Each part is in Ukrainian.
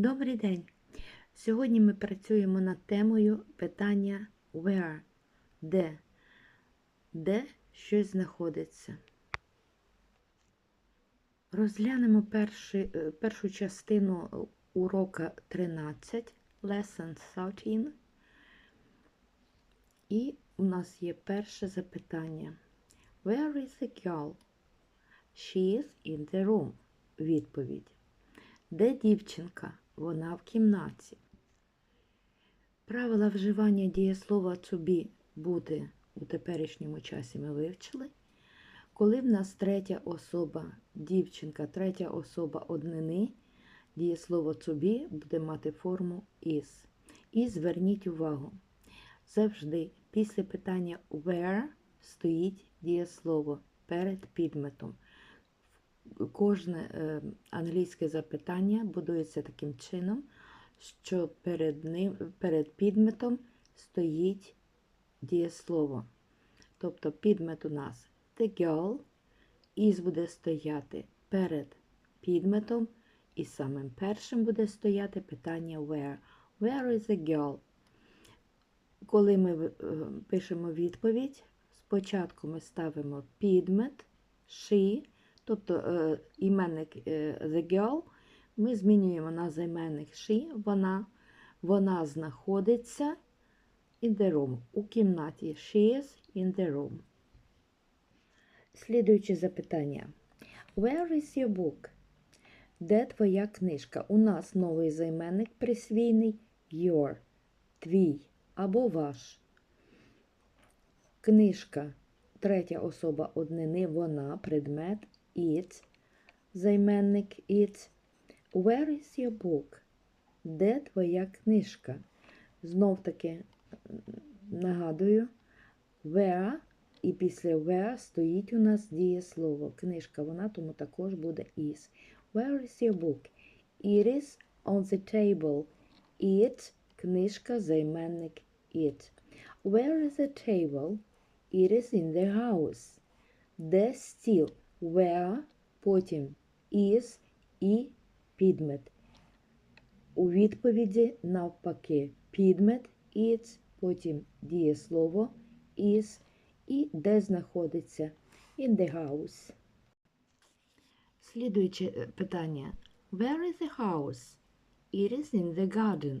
Добрий день! Сьогодні ми працюємо над темою питання where, де, де щось знаходиться. Розглянемо перший, е, першу частину урока 13, lesson 13. І у нас є перше запитання. Where is the girl? She is in the room. Відповідь. Де дівчинка? Вона в кімнаті. Правила вживання дієслова to be бути у теперішньому часі ми вивчили. Коли в нас третя особа дівчинка, третя особа однини, дієслово to буде мати форму is. І зверніть увагу, завжди після питання where стоїть дієслово перед підметом кожне е, англійське запитання будується таким чином, що перед ним, перед підметом стоїть дієслово. Тобто підмет у нас the girl, із буде стояти перед підметом, і самим першим буде стояти питання where. Where is the girl? Коли ми е, пишемо відповідь, спочатку ми ставимо підмет, she, Тобто е, іменник е, the girl ми змінюємо на займенник she, вона, вона знаходиться in the room. У кімнаті she is in the room. Слідуюче запитання. Where is your book? Де твоя книжка? У нас новий займенник присвійний your, твій або ваш. Книжка, третя особа однини, вона, предмет it, займенник it. Where is your book? Де твоя книжка? Знов таки нагадую, where і після where стоїть у нас дієслово. Книжка вона, тому також буде is. Where is your book? It is on the table. It книжка, займенник it. Where is the table? It is in the house. Де стіл? Where, потім is і підмет. У відповіді навпаки підмет is, потім дієслово is і де знаходиться in the house. Слідуюче е, питання. Where is the house? It is in the garden.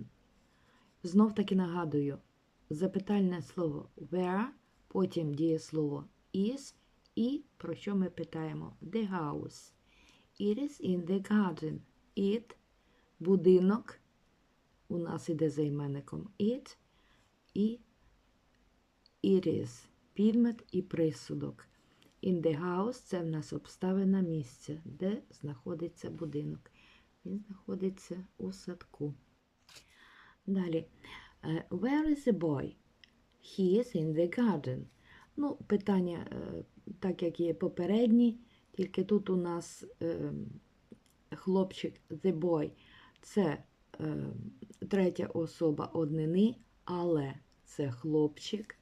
Знов таки нагадую, запитальне слово where, потім дієслово is і про що ми питаємо? The house. It is in the garden. It будинок. У нас іде займенником it і it is. Підмет і присудок. In the house це в нас обставина місця, де знаходиться будинок. Він знаходиться у садку. Далі. Е, where is the boy? He is in the garden. Ну, питання е, так як є попередні, тільки тут у нас е, хлопчик the boy це е, третя особа однини, але це хлопчик,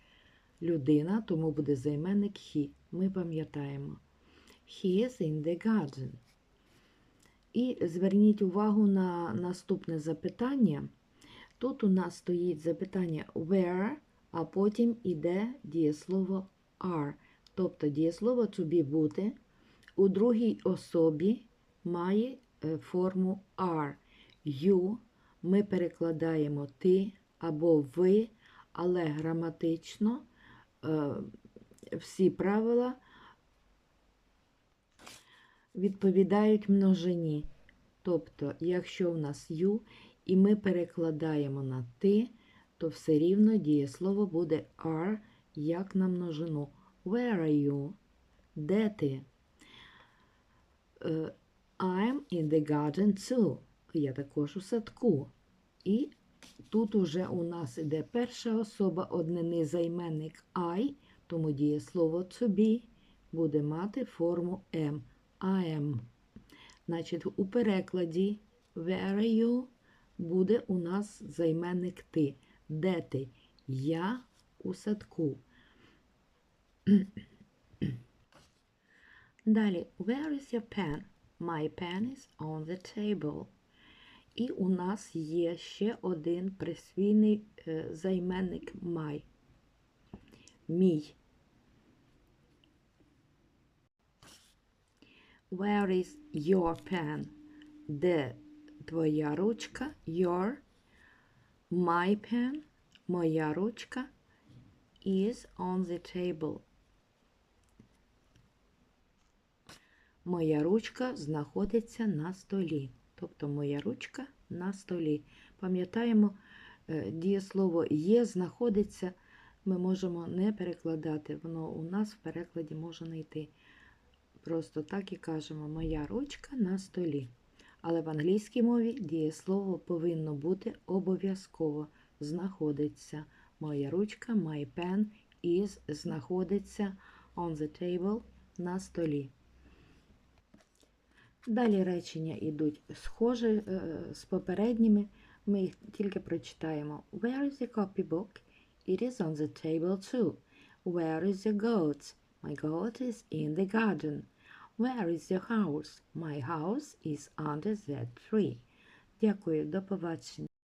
людина, тому буде займенник he. Ми пам'ятаємо. He is in the garden. І зверніть увагу на наступне запитання. Тут у нас стоїть запитання where, а потім іде дієслово are. Тобто дієслово to be бути у другій особі має е, форму are. You ми перекладаємо ти або ви, але граматично е, всі правила відповідають множині. Тобто, якщо у нас you і ми перекладаємо на ти, то все рівно дієслово буде are як на множину. Where are you? Де ти? Uh, I'm in the garden too. Я також у садку. І тут уже у нас іде перша особа однини займенник I, тому дієслово to be буде мати форму am. I am. Значить, у перекладі where are you буде у нас займенник ти. Де ти? Я у садку. Далі, where is your pen? My pen is on the table. І у нас є ще один присвійний е, займенник my. Мій. Where is your pen? Де твоя ручка? Your. My pen. Моя ручка is on the table. Моя ручка знаходиться на столі. Тобто моя ручка на столі. Пам'ятаємо, е, дієслово є, знаходиться. Ми можемо не перекладати. Воно у нас в перекладі може не йти. Просто так і кажемо, моя ручка на столі. Але в англійській мові дієслово повинно бути обов'язково знаходиться. Моя ручка, my pen is знаходиться on the table на столі. Далі речення йдуть схожі е, з попередніми. Ми їх тільки прочитаємо. Where is the copybook? It is on the table too. Where is your goat? My goat is in the garden. Where is your house? My house is under that tree. Дякую, до побачення.